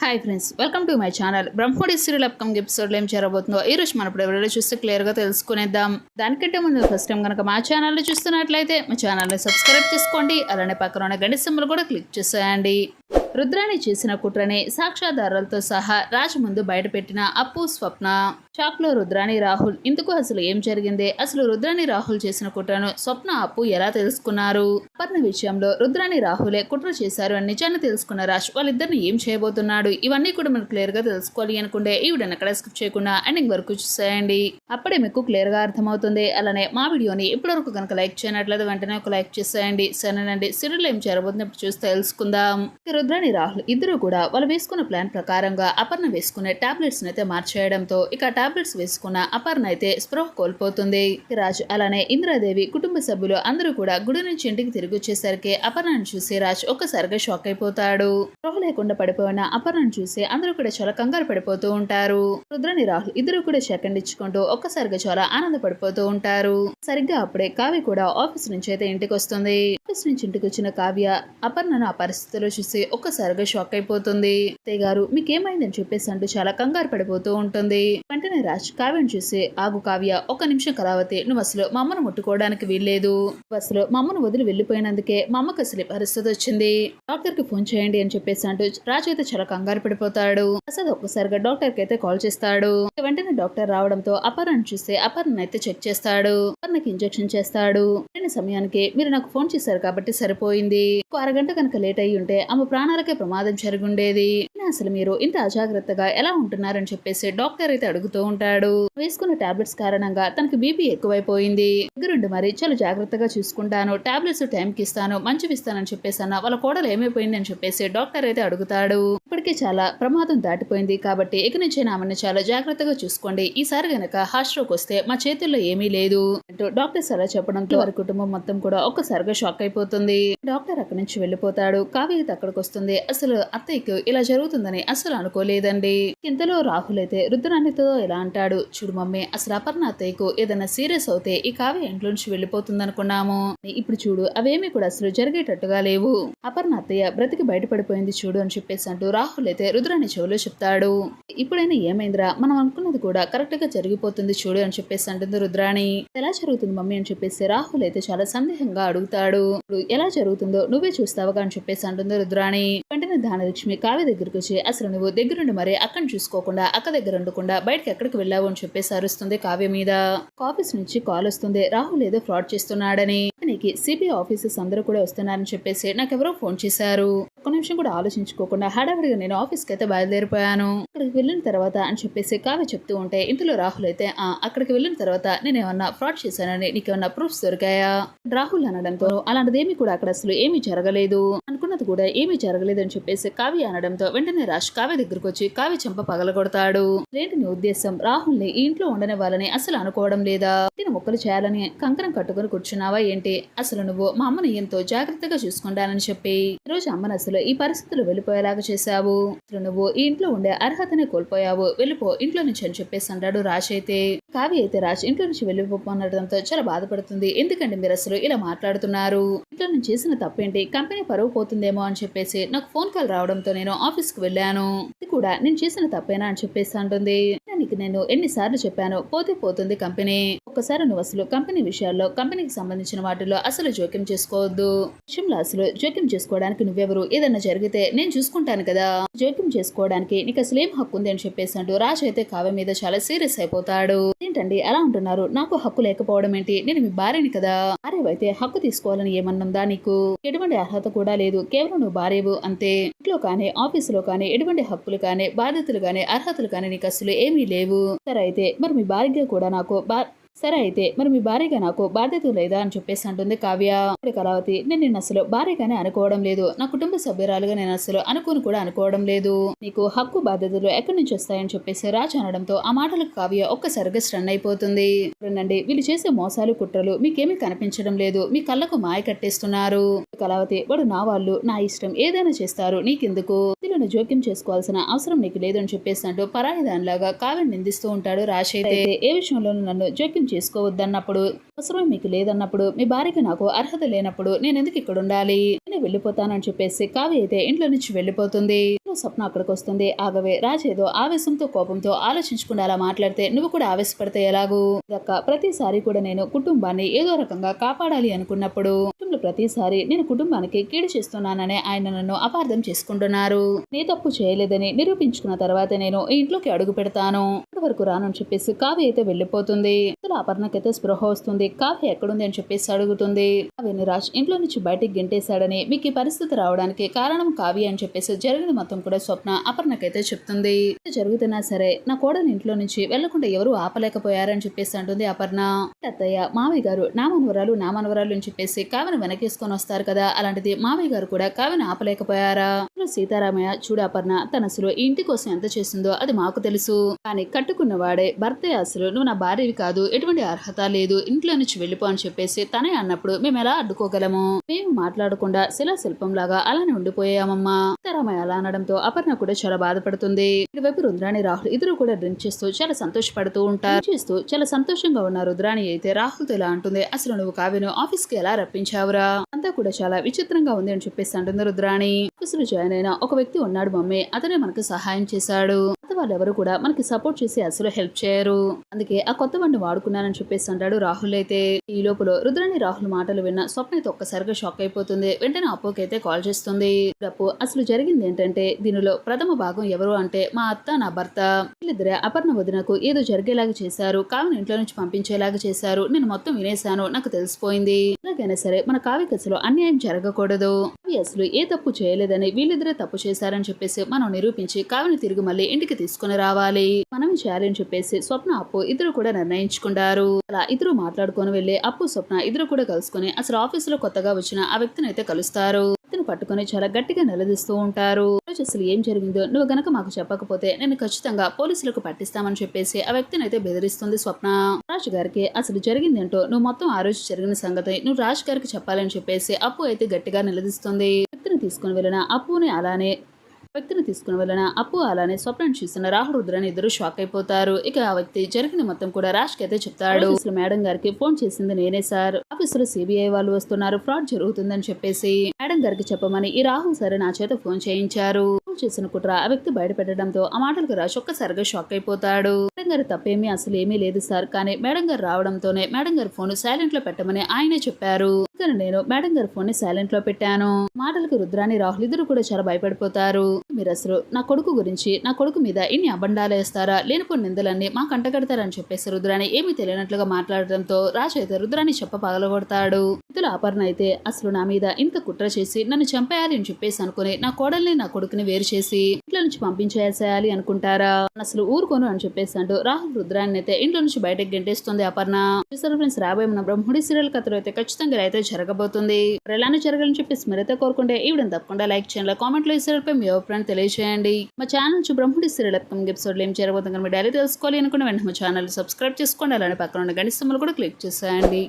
Hi friends welcome to my channel Brahmamudi serial upcoming ఎపిసోడ్లో ఏం జరగబోతుందో ఈ రోజు మనం ఇప్పుడు ఎవరైనా చూస్తే క్లియర్గా తెలుసుకునేద్దాం. దానికంటే ముందు ఫస్ట్ టైం కనుక మా ఛానల్ని చూస్తున్నట్లయితే మా ఛానల్ని సబ్స్క్రైబ్ చేసుకోండి. అలానే పక్కన ఉన్న గంట సింబల్ కూడా క్లిక్ చేసేయండి. రుద్రాణి చేసిన కుట్రని సాక్ష్యాధారాలతో సహా రాజు ముందు బయటపెట్టిన అప్పు స్వప్న. షాక్లో రుద్రాణి రాహుల్. ఇందుకు అసలు ఏం జరిగింది? అసలు రుద్రాణి రాహుల్ చేసిన కుట్రను స్వప్న అప్పు ఎలా తెలుసుకున్నారు? అపర్ణ విషయంలో రుద్రాణి రాహులే కుట్ర చేశారు అని నిజాన్ని తెలుసుకున్న రాజ్ వాళ్ళిద్దరిని ఏం చేయబోతున్నాడు ఇవన్నీ కూడా మనం క్లియర్గా తెలుసుకోవాలి అనుకుంటే ఈ వీడియోని ఎక్కడ స్కిప్ చేయకుండా ఎండింగ్ వరకు చూసేయండి. అప్పుడే మీకు క్లియర్గా అర్థమవుతుంది. అలానే మా వీడియోని ఇప్పటివరకు కనుక లైక్ చేయనట్లయితే వెంటనే ఒక లైక్ చేసేయండి. సరేనండి. సీరియల్ ఏం జరగబోతుంది ఇప్పుడు చూసి తెలుసుకుందాం. రుద్రాణి రాహుల్ ఇద్దరు కూడా వాళ్ళు వేసుకున్న ప్లాన్ ప్రకారంగా అపర్ణ వేసుకునే టాబ్లెట్స్ అయితే మార్చేయడంతో ఇక టాబ్లెట్స్ వేసుకున్న అపర్ణ అయితే స్పృహ కోల్పోతుంది. రాజు రాజ్ అలానే ఇంద్రాదేవి కుటుంబ సభ్యులు అందరూ కూడా గుడి నుంచి ఇంటికి తిరిగి వచ్చేసరికి అపర్ణను చూసి రాజ్ ఒక్కసారిగా షాక్ అయిపోతాడు. స్పృహ లేకుండా పడిపోయిన అపర్ణను చూసి అందరూ కూడా చాలా కంగారు పడిపోతూ ఉంటారు. రుద్రని రాహుల్ ఇద్దరు కూడా సెకండ్ ఇచ్చుకుంటూ ఒక్కసారిగా చాలా ఆనందపడిపోతూ ఉంటారు. సరిగ్గా అప్పుడే కావ్య కూడా ఆఫీస్ నుంచి అయితే ఇంటికి వస్తుంది. ఆఫీస్ నుంచి ఇంటికి వచ్చిన కావ్య అపర్ణను ఆ పరిస్థితిలో చూసి ఒక్కసారిగా షాక్ అయిపోతుంది. అత్తయ్య గారు మీకేమైందని చెప్పేసి అంటూ చాలా కంగారు పడిపోతూ ఉంటుంది. వెంటనే రాజ్ కావ్యం చూసి ఆగు కావ్య ఒక నిమిషం కరావతి నువ్వు అసలు మా అమ్మను ముట్టుకోవడానికి వీల్లేదు. అసలు మా అమ్మను వదిలి వెళ్ళిపోయినందుకే మా అమ్మకి అసలు పరిస్థితి వచ్చింది. డాక్టర్కి ఫోన్ చేయండి అని చెప్పేసి అంటూ రాజు అయితే చాలా కంగారు పడిపోతాడు. ప్రసాద్ ఒక్కసారిగా డాక్టర్కి అయితే కాల్ చేస్తాడు. వెంటనే డాక్టర్ రావడంతో అపర్ణ చూస్తే అపర్ణ అయితే చెక్ చేస్తాడు. అపర్ణకి ఇంజెక్షన్ చేస్తాడు. అయిన సమయానికి మీరు నాకు ఫోన్ చేశారు కాబట్టి సరిపోయింది. ఒక అరగంట కనుక లేట్ అయ్యి ఉంటే ఆమె ప్రాణాలకే ప్రమాదం జరుగుండేది. అసలు మీరు ఇంత అజాగ్రత్తగా ఎలా ఉంటున్నారని చెప్పేసి డాక్టర్ అయితే అడుగుతూ ఉంటాడు. వేసుకున్న టాబ్లెట్స్ కారణంగా తనకి బీపీ ఎక్కువైపోయింది. దగ్గరుండి మరి చాలా జాగ్రత్తగా చూసుకుంటాను. టాబ్లెట్స్ టైంకి ఇస్తాను మంచివి ఇస్తానని చెప్పేసి అన్న వాళ్ళ కోడలు ఏమైపోయింది అని చెప్పేసి డాక్టర్ అయితే అడుగుతాడు. ఇప్పటికే చాలా ప్రమాదం దాటిపోయింది కాబట్టి ఇక నుంచి ఆమెను చాలా జాగ్రత్తగా చూసుకోండి. ఈసారి గనక హార్ట్ వస్తే మా చేతుల్లో ఏమీ లేదు అంటూ డాక్టర్స్ అలా చెప్పడంతో వరకు కుటుంబం మొత్తం కూడా ఒక్కసారిగా షాక్ అయిపోతుంది. డాక్టర్ అక్కడి నుంచి వెళ్ళిపోతాడు. కావ్య అయితే అక్కడికి వస్తుంది. అసలు అత్తయ్యకు ఇలా జరుగుతుందని అసలు అనుకోలేదండి. ఇంతలో రాహుల్ అయితే రుద్రానితో ఇలా అంటాడు. చూడు మమ్మీ అసలు అపర్ణ అత్తయ్యకు ఏదైనా సీరియస్ అవుతే ఈ కావ్య ఇంట్లో నుంచి వెళ్ళిపోతుంది అనుకున్నాము ఇప్పుడు చూడు అవేమీ కూడా అసలు జరిగేటట్టుగా లేవు. అపర్ణ అత్తయ్య బ్రతికి బయటపడిపోయింది చూడు అని చెప్పేసి అంటూ రాహుల్ అయితే రుద్రాని చెవులో చెప్తాడు. ఇప్పుడైనా ఏమైందిరా? మనం అనుకున్నది కూడా కరెక్ట్గా జరిగిపోతుంది చూడు అని చెప్పేసి అంటుంది రుద్రాణి. ఎలా జరుగుతుంది మమ్మీ? అని చెప్పేసి రాహుల్ అయితే చాలా సందేహంగా అడుగుతాడు. ఎలా జరుగుతుందో నువ్వే చూస్తావుగా అని చెప్పేసి అంటుంది రుద్రాణి. వెంటనే ధానలక్ష్మి కావ్య దగ్గరికి వచ్చి అసలు నువ్వు దగ్గరుండి మరి అక్కడిని చూసుకోకుండా అక్క దగ్గర ఉండకుండా బయటకి ఎక్కడికి వెళ్ళావు అని చెప్పేసి అరుస్తుంది కావ్య మీద. ఆఫీస్ నుంచి కాల్ వస్తుంది. రాహుల్ ఏదో ఫ్రాడ్ చేస్తున్నాడని. సిబిఐ ఆఫీసర్స్ అందరూ కూడా వస్తున్నారని చెప్పేసి నాకెవరో ఫోన్ చేశారు. ఒక్క నిమిషం కూడా ఆలోచించుకోకుండా హడావిడిగా నేను ఆఫీస్కి అయితే బయలుదేరిపోయాను. అక్కడికి వెళ్ళిన తర్వాత అని చెప్పేసి కావ్య చెప్తూ ఉంటే ఇంతలో రాహుల్ అయితే ఆ అక్కడికి వెళ్ళిన తర్వాత నేను ఏమన్నా ఫ్రాడ్ చేశానని నీకు ఏమన్నా ప్రూఫ్స్ దొరికాయా? రాహుల్ అనడంతో అలాంటిదేమీ కూడా అక్కడ అసలు ఏమీ జరగలేదు. అనుకున్నది కూడా ఏమీ జరగలేదు అని చెప్పేసి కావ్య అనడంతో వెంటనే రాజ్ కావ్య దగ్గరకు వచ్చి కావ్య చెంప పగలగొడతాడు. ఏంటి నీ ఉద్దేశం రాహుల్ని ఈ ఇంట్లో ఉండని వాళ్ళని అసలు అనుకోవడం లేదా? తిన మొక్కలు చేయాలని కంకణం కట్టుకుని కూర్చున్నావా ఏంటి? అసలు నువ్వు మా అమ్మని ఎంతో జాగ్రత్తగా చూసుకుంటానని చెప్పి. ఈ రోజు అమ్మని అసలు ఈ పరిస్థితులు వెళ్ళిపోయేలాగా చేశావు. నువ్వు ఈ ఇంట్లో ఉండే అర్హతనే కోల్పోయావు. వెళ్ళిపో ఇంట్లో నుంచి అని చెప్పేసి అంటాడు రాజ్ అయితే. కావ్య అయితే రాజ్ ఇంట్లో నుంచి వెళ్ళిపోనడంతో చాలా బాధపడుతుంది. ఎందుకంటే మీరు అసలు ఇలా మాట్లాడుతున్నారు? ఇంట్లో నేను చేసిన తప్పేంటి? కంపెనీ పరువు పోతుందేమో అని చెప్పేసి నాకు ఫోన్ కాల్ రావడంతో నేను ఆఫీస్కు వెళ్ళాను. ఇది కూడా నేను చేసిన తప్పేనా అని చెప్పేసి అంటుంది. నీకు నేను ఎన్నిసార్లు చెప్పాను పోతే పోతుంది కంపెనీ. ఒక్కసారి నువ్వు అసలు కంపెనీ విషయాల్లో కంపెనీకి సంబంధించిన వాటిలో అసలు జోక్యం చేసుకోవద్దు. విషయంలో అసలు జోక్యం చేసుకోవడానికి నువ్వెవరు? ఏదైనా జరిగితే నేను చూసుకుంటాను కదా. జోక్యం చేసుకోవడానికి నీకు అసలు ఏం హక్కు ఉంది అని చెప్పేసి అంటూ రాజు అయితే కావ్య మీద చాలా సీరియస్ అయిపోతాడు. ఏంటండి అలా అంటున్నారు? నాకు హక్కు లేకపోవడం ఏంటి? నేను మీ భార్యని కదా. భార్యవైతే హక్కు తీసుకోవాలని ఏమన్నుందా నీకు? ఎటువంటి అర్హత కూడా లేదు. కేవలం నువ్వు భార్యవు అంతే. ఇంట్లో కానీ ఆఫీసులో కానీ ఎటువంటి హక్కులు కానీ బాధ్యతలు కానీ అర్హతలు కానీ నీకు అసలు ఏమీ లేవు. సరే అయితే మరి మీ భార్య కూడా నాకు బా సరే అయితే మరి మీ భార్యగా నాకు బాధ్యత లేదా అని చెప్పేసి అంటుంది కావ్య. కళావతి నేను నిన్ను అసలు భార్యగానే అనుకోవడం లేదు. నా కుటుంబ సభ్యురాలుగా నేను అసలు అనుకోని కూడా అనుకోవడం లేదు. నీకు హక్కు బాధ్యతలు ఎక్కడి నుంచి వస్తాయని చెప్పేసి రాజు అనడంతో ఆ మాటలకు కావ్య ఒక్కసారిగా స్టన్ అయిపోతుంది. రండి వీళ్ళు చేసే మోసాలు కుట్రలు మీకేమీ కనిపించడం లేదు. మీ కళ్ళకు మాయ కట్టేస్తున్నారు. కళావతి వాడు నా వాళ్ళు నా ఇష్టం ఏదైనా చేస్తారు నీకెందుకు? ఇందులో జోక్యం చేసుకోవాల్సిన అవసరం నీకు లేదని చెప్పేసి అంటూ పరాయి దానిలాగా కావ్యం నిందిస్తూ ఉంటాడు రాశి అయితే ఏ విషయంలోనూ నన్ను జోక్యం చేసుకోవద్దన్నప్పుడు అవసరం మీకు లేదన్నప్పుడు మీ భార్యకి నాకు అర్హత లేనప్పుడు నేను ఎందుకు ఇక్కడ ఉండాలి? నేను వెళ్ళిపోతానని చెప్పేసి కావి అయితే ఇంట్లో నుంచి వెళ్ళిపోతుంది. స్వప్న అక్కడికి వస్తుంది. ఆగవే రాజేదో ఆవేశంతో కోపంతో ఆలోచించకుండా అలా మాట్లాడితే నువ్వు కూడా ఆవేశపడితే ఎలాగూ? అక్క ప్రతిసారి కూడా నేను కుటుంబాన్ని ఏదో రకంగా కాపాడాలి అనుకున్నప్పుడు ప్రతిసారి నేను కుటుంబానికి కీడు చేస్తున్నాననే ఆయన నన్ను అపార్థం చేసుకుంటున్నారు. నీ తప్పు చేయలేదని నిరూపించుకున్న తర్వాత నేను ఈ ఇంట్లోకి అడుగు పెడతాను. వరకు రానని చెప్పేసి కావ్య అయితే వెళ్ళిపోతుంది. అపర్ణకైతే స్పృహ వస్తుంది. కావ్య ఎక్కడుంది అని చెప్పేసి అడుగుతుంది. కావ్యని రాజ్ ఇంట్లో నుంచి బయటికి గెంటేశాడని మీకు ఈ పరిస్థితి రావడానికి కారణం కావ్య అని చెప్పేసి జరిగిన మొత్తం కూడా స్వప్న అపర్ణకైతే చెప్తుంది. జరుగుతున్నా సరే నా కోడని ఇంట్లో నుంచి వెళ్ళకుండా ఎవరు ఆపలేకపోయారని చెప్పేసి అంటుంది అపర్ణ. అత్తయ్య మావయ్య గారు నా మనవరాలు నా మనవరాలు అని చెప్పేసి కావ్యను వెనకేసుకొని వస్తారు కదా. అలాంటిది మామయ్య గారు కూడా కావ్యను ఆపలేకపోయారా? సీతారామయ్య చూడు అపర్ణ తన అసలు ఇంటి కోసం ఎంత చేసిందో అది మాకు తెలుసు. కానీ కట్టుకున్నవాడే భర్తే అసలు నువ్వు నా భార్యవి కాదు ఎటువంటి అర్హత లేదు ఇంట్లో నుంచి వెళ్ళిపో అని చెప్పేసి తనే అన్నప్పుడు మేము ఎలా అడ్డుకోగలము? మేము మాట్లాడకుండా శిలా శిల్పం లాగా అలానే ఉండిపోయామమ్మా. సీతారామయ్య అలా అనడంతో అపర్ణ కూడా చాలా బాధపడుతుంది. ఇటువైపు రుద్రాణి రాహుల్ ఇద్దరు కూడా డ్రింక్ చేస్తూ చాలా సంతోషపడుతూ ఉంటారు. చేస్తూ చాలా సంతోషంగా ఉన్న రుద్రాణి అయితే రాహుల్తో ఇలా అంటుంది అసలు నువ్వు కావ్యను ఆఫీస్కి ఎలా రప్పించావురా? అంతా కూడా చాలా విచిత్రంగా ఉంది అని చెప్పేసి అంటుంది రుద్రాణి. ఆఫీసులో జాయిన్ ఆయనైనా ఒక వ్యక్తి ఉన్నాడు మమ్మీ అతనే మనకు సహాయం చేశాడు. వాళ్ళు ఎవరు కూడా మనకి సపోర్ట్ చేసి అసలు హెల్ప్ చేయరు. అందుకే ఆ కొత్త వాడిని వాడుకున్నానని చెప్పేసి అంటాడు రాహుల్ అయితే. ఈ లోపల రుద్రని రాహుల్ మాటలు విన్న స్వప్న అయితే ఒక్కసారిగా షాక్ అయిపోతుంది. వెంటనే అప్పుకి అయితే కాల్ చేస్తుంది. అప్పు అసలు జరిగింది ఏంటంటే దీనిలో ప్రథమ భాగం ఎవరు అంటే మా అత్త నా భర్త. వీళ్ళిద్దరే అపర్ణ వదినకు ఏదో జరిగేలాగా చేశారు. కావిని ఇంట్లో నుంచి పంపించేలాగా చేశారు. నేను మొత్తం వినేశాను. నాకు తెలిసిపోయింది. ఎలాగైనా సరే మన కావ్య అసలు అన్యాయం జరగకూడదు. అసలు ఏ తప్పు చేయలేదని వీళ్ళిద్దరే తప్పు చేశారని చెప్పేసి మనం నిరూపించి కావిని తిరిగి మళ్ళీ ఇంటికి తీసుకుని రావాలి. మనం చేయాలి అని చెప్పేసి స్వప్న అప్పు ఇద్దరు కూడా నిర్ణయించుకుంటారు అలా ఇద్దరు మాట్లాడుకొని వెళ్ళి అప్పు స్వప్న ఇద్దరు కూడా కలుసుకొని అసలు ఆఫీస్లో కొత్తగా వచ్చిన ఆ వ్యక్తిని అయితే కలుస్తారు. వ్యక్తిని పట్టుకొని చాలా గట్టిగా నిలదీస్తూ ఉంటారు. అసలు ఏం జరిగిందో నువ్వు గనక మాకు చెప్పకపోతే నేను ఖచ్చితంగా పోలీసులకు పట్టిస్తామని చెప్పేసి ఆ వ్యక్తిని అయితే బెదిరిస్తుంది స్వప్న. రాజు గారికి అసలు జరిగిందేంటో నువ్వు మొత్తం ఆ రోజు జరిగిన సంగతి నువ్వు రాజు గారికి చెప్పాలని చెప్పేసి అప్పు అయితే గట్టిగా నిలదీస్తుంది. వ్యక్తిని తీసుకుని వెళ్ళిన అప్పుని అలానే వ్యక్తిని తీసుకుని వెళ్ళిన అప్పు అలానే స్వప్నం చూసిన రాహుల్ రుద్రని ఇద్దరు షాక్ అయిపోతారు. ఇక ఆ వ్యక్తి జరిగిన మొత్తం కూడా రాజ్కి అయితే చెప్తాడు. అసలు మేడం గారికి ఫోన్ చేసింది నేనే సార్. ఆఫీసులో సిబిఐ వాళ్ళు వస్తున్నారు. ఫ్రాడ్ జరుగుతుందని చెప్పేసి మేడం గారికి చెప్పమని ఈ రాహుల్ సరే నా చేత ఫోన్ చేయించారు. చేసిన కుట్ర. ఆ వ్యక్తి బయటపెట్టడంతో ఆ మాటలకు రాజ్ ఒక్కసారిగా షాక్ అయిపోతాడు. మేడం గారి తప్పేమీ అసలు ఏమీ లేదు సార్. కానీ మేడం గారు రావడంతోనే మేడం గారి ఫోన్ సైలెంట్లో పెట్టమని ఆయనే చెప్పారు. నేను మేడం గారి ఫోన్ని సైలెంట్లో పెట్టాను. మాటలకు రుద్రాని రాహుల్ ఇద్దరు కూడా చాలా భయపడిపోతారు. మీరు అసలు నా కొడుకు గురించి నా కొడుకు మీద ఇన్ని అబండాలు వేస్తారా లేనిపోయిన నిందలన్నీ మా కంటగడతారని చెప్పేసి రుద్రాని ఏమీ తెలియనట్లుగా మాట్లాడడంతో రాజు అయితే రుద్రాని చెప్ప పగలగొడతాడు. ఇద్దరు ఆపరణ అయితే అసలు నా మీద ఇంత కుట్ర చేసి నన్ను చంపేయాలి అని చెప్పేసి అనుకుని నా కోడల్ని నా కొడుకుని వేరు చేసి ఇంట్లో నుంచి పంపించేసేయాలి అనుకుంటారా? అసలు ఊరుకోను అని చెప్పేసాడు రాహుల్ రుద్రాన్ని అయితే ఇంట్లో నుంచి బయటకు గెంటేస్తుంది అపర్ణ. చూసారు ఫ్రెండ్స్ రాబోయే మన బ్రహ్మడి సీరియల్ కథలో అయితే ఖచ్చితంగా అయితే జరగబోతుంది. ఎలానే జరగాలని చెప్పేసి మీరైతే కోరుకుంటే ఈ తప్పకుండా లైక్ చేయండి. కామెంట్లో ఈ సీరియల్ పై మీ అభిప్రాయం తెలియజేయండి మా ఛానల్ నుంచి బ్రహ్ముడి సీరియల్ అప్కమింగ్ ఎపిసోడ్లు ఏం జరగబోతుంది మీరు డైలీ తెలుసుకోవాలి అనుకున్న వెంటనే మా ఛానల్ సబ్స్క్రైబ్ చేసుకోండి. అలానే పక్కన ఉన్న గణిస్తములు కూడా క్లిక్ చేసేయండి.